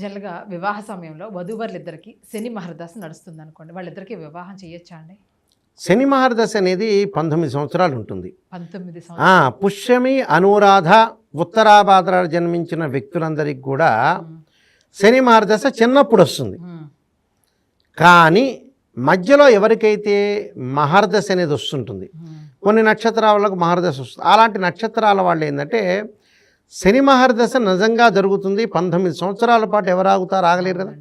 జనరల్గా వివాహ సమయంలో వధూవరులిద్దరికి శని మహర్దశ నడుస్తుంది అనుకోండి వాళ్ళిద్దరికి వివాహం చేయొచ్చా అండి? శని మహర్దశ అనేది పంతొమ్మిది సంవత్సరాలు ఉంటుంది. పంతొమ్మిది పుష్యమి అనురాధ ఉత్తరాభాద్ర జన్మించిన వ్యక్తులందరికీ కూడా శని మహర్దశ చిన్నప్పుడు వస్తుంది. కానీ మధ్యలో ఎవరికైతే మహర్దశ అనేది వస్తుంటుంది కొన్ని నక్షత్రాలకు మహర్దశ వస్తుంది. అలాంటి నక్షత్రాల వాళ్ళు ఏంటంటే శని మహర్దశ నిజంగా జరుగుతుంది. పంతొమ్మిది సంవత్సరాల పాటు ఎవరు ఆగుతారు? ఆగలేరు కదా.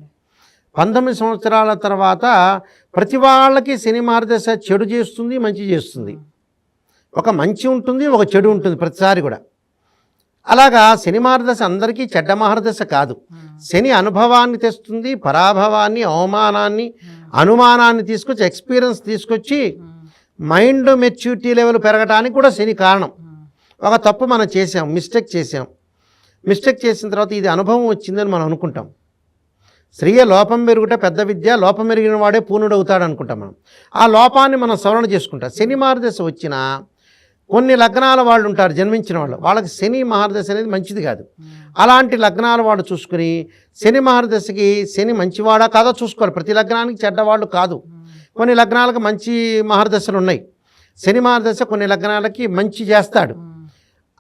పంతొమ్మిది సంవత్సరాల తర్వాత ప్రతి వాళ్ళకి శని మహర్దశ చెడు చేస్తుంది మంచి చేస్తుంది. ఒక మంచి ఉంటుంది ఒక చెడు ఉంటుంది ప్రతిసారి కూడా. అలాగా శని మహర్దశ అందరికీ చెడ్డ మహర్దశ కాదు. శని అనుభవాన్ని తెస్తుంది పరాభవాన్ని అవమానాన్ని అనుమానాన్ని తీసుకొచ్చి ఎక్స్పీరియన్స్ తీసుకొచ్చి మైండ్ మెచ్యూరిటీ లెవెల్ పెరగడానికి కూడా శని కారణం. ఒక తప్పు మనం చేసాం మిస్టేక్ చేసాం మిస్టేక్ చేసిన తర్వాత ఇది అనుభవం వచ్చిందని మనం అనుకుంటాం. స్త్రీయ లోపం పెరుగుట పెద్ద విద్య లోపం పెరిగిన వాడే పూర్ణుడు అవుతాడు అనుకుంటాం మనం. ఆ లోపాన్ని మనం సవరణ చేసుకుంటాం. శని మహర్దశ వచ్చిన కొన్ని లగ్నాల వాళ్ళు ఉంటారు జన్మించిన వాళ్ళు. వాళ్ళకి శని మహర్దశ అనేది మంచిది కాదు. అలాంటి లగ్నాల వాడు చూసుకుని శని మహర్దశకి శని మంచివాడా కాదో చూసుకోవాలి. ప్రతి లగ్నానికి చెడ్డవాళ్ళు కాదు. కొన్ని లగ్నాలకు మంచి మహర్దశలు ఉన్నాయి. శని మహర్దశ కొన్ని లగ్నాలకి మంచి చేస్తాడు.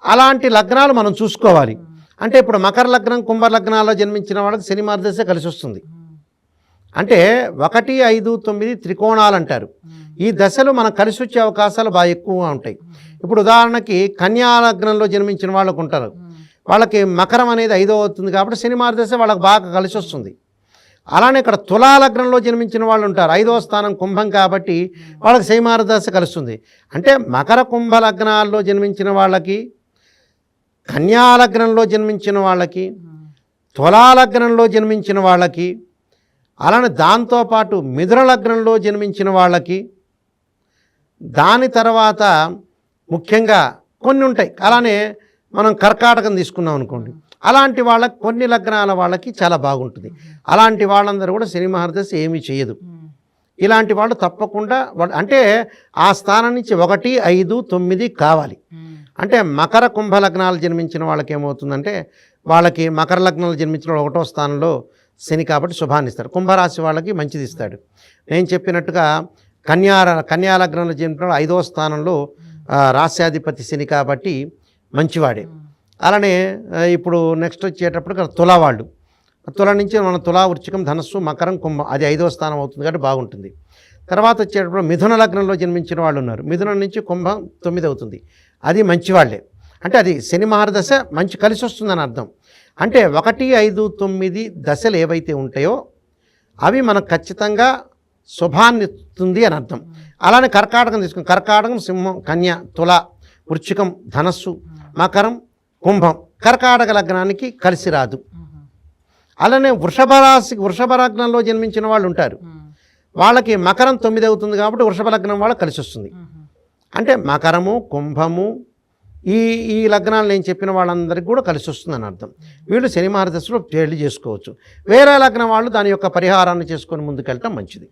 అలాంటి లగ్నాలు మనం చూసుకోవాలి. అంటే ఇప్పుడు మకర లగ్నం కుంభ లగ్నాల్లో జన్మించిన వాళ్ళకి శని మహర్దశ కలిసి వస్తుంది. అంటే ఒకటి ఐదు తొమ్మిది త్రికోణాలు అంటారు ఈ దశలు మనకు కలిసి వచ్చే అవకాశాలు బాగా ఎక్కువగా ఉంటాయి. ఇప్పుడు ఉదాహరణకి కన్యా లగ్నంలో జన్మించిన వాళ్ళకు ఉంటారు. వాళ్ళకి మకరం అనేది ఐదో అవుతుంది కాబట్టి శని మహర్దశ వాళ్ళకి బాగా కలిసి వస్తుంది. అలానే ఇక్కడ తులా లగ్నంలో జన్మించిన వాళ్ళు ఉంటారు. ఐదవ స్థానం కుంభం కాబట్టి వాళ్ళకి శని మహర్దశ కలుస్తుంది. అంటే మకర కుంభ లగ్నాల్లో జన్మించిన వాళ్ళకి కన్యాలగ్నంలో జన్మించిన వాళ్ళకి తులాలగ్నంలో జన్మించిన వాళ్ళకి అలానే దాంతోపాటు మిథున లగ్నంలో జన్మించిన వాళ్ళకి దాని తర్వాత ముఖ్యంగా కొన్ని ఉంటాయి. అలానే మనం కర్కాటకం తీసుకున్నాం అనుకోండి. అలాంటి వాళ్ళకి కొన్ని లగ్నాల వాళ్ళకి చాలా బాగుంటుంది. అలాంటి వాళ్ళందరూ కూడా శని మహర్దశ ఏమీ చేయదు. ఇలాంటి వాళ్ళు తప్పకుండా అంటే ఆ స్థానం నుంచి ఒకటి ఐదు తొమ్మిది కావాలి. అంటే మకర కుంభ లగ్నాలు జన్మించిన వాళ్ళకి ఏమవుతుందంటే వాళ్ళకి మకర లగ్నాలు జన్మించిన వాళ్ళు ఒకటో స్థానంలో శని కాబట్టి శుభాన్ని ఇస్తారు. కుంభరాశి వాళ్ళకి మంచిది ఇస్తాడు. నేను చెప్పినట్టుగా కన్యా కన్యా లగ్నంలో జన్మించిన వాళ్ళు ఐదవ స్థానంలో ఆ, రాస్యాధిపతి శని కాబట్టి మంచివాడే. అలానే ఇప్పుడు నెక్స్ట్ వచ్చేటప్పుడు తులా వాళ్ళు. తుల నుంచి మన తులా వృచ్చికం ధనస్సు మకరం కుంభం అది ఐదవ స్థానం అవుతుంది కాబట్టి బాగుంటుంది. తర్వాత వచ్చేటప్పుడు మిథున లగ్నంలో జన్మించిన వాళ్ళు ఉన్నారు. మిథున నుంచి కుంభం తొమ్మిది అవుతుంది. అది మంచివాళ్ళే. అంటే అది శని మహారదశ మంచి కలిసి వస్తుందని అర్థం. అంటే ఒకటి ఐదు తొమ్మిది దశలు ఏవైతే ఉంటాయో అవి మనకు ఖచ్చితంగా శుభాన్ని ఇస్తుంది అని అర్థం. అలానే కర్కాటకం తీసుకుని కర్కాటకం సింహం కన్య తుల వృచ్చికం ధనస్సు మకరం కుంభం కర్కాటక లగ్నానికి కలిసి రాదు. అలానే వృషభ రాశి వృషభ లగ్నంలో జన్మించిన వాళ్ళు ఉంటారు. వాళ్ళకి మకరం తొమ్మిది అవుతుంది కాబట్టి వృషభ లగ్నం వాళ్ళకి కలిసి వస్తుంది. అంటే మకరము కుంభము ఈ ఈ లగ్నాలు నేను చెప్పిన వాళ్ళందరికీ కూడా కలిసి వస్తుందని అర్థం. వీళ్ళు శని మహారదశలో పెళ్ళి చేసుకోవచ్చు. వేరే లగ్నం వాళ్ళు దాని యొక్క పరిహారాన్ని చేసుకొని ముందుకెళ్ళటం మంచిది.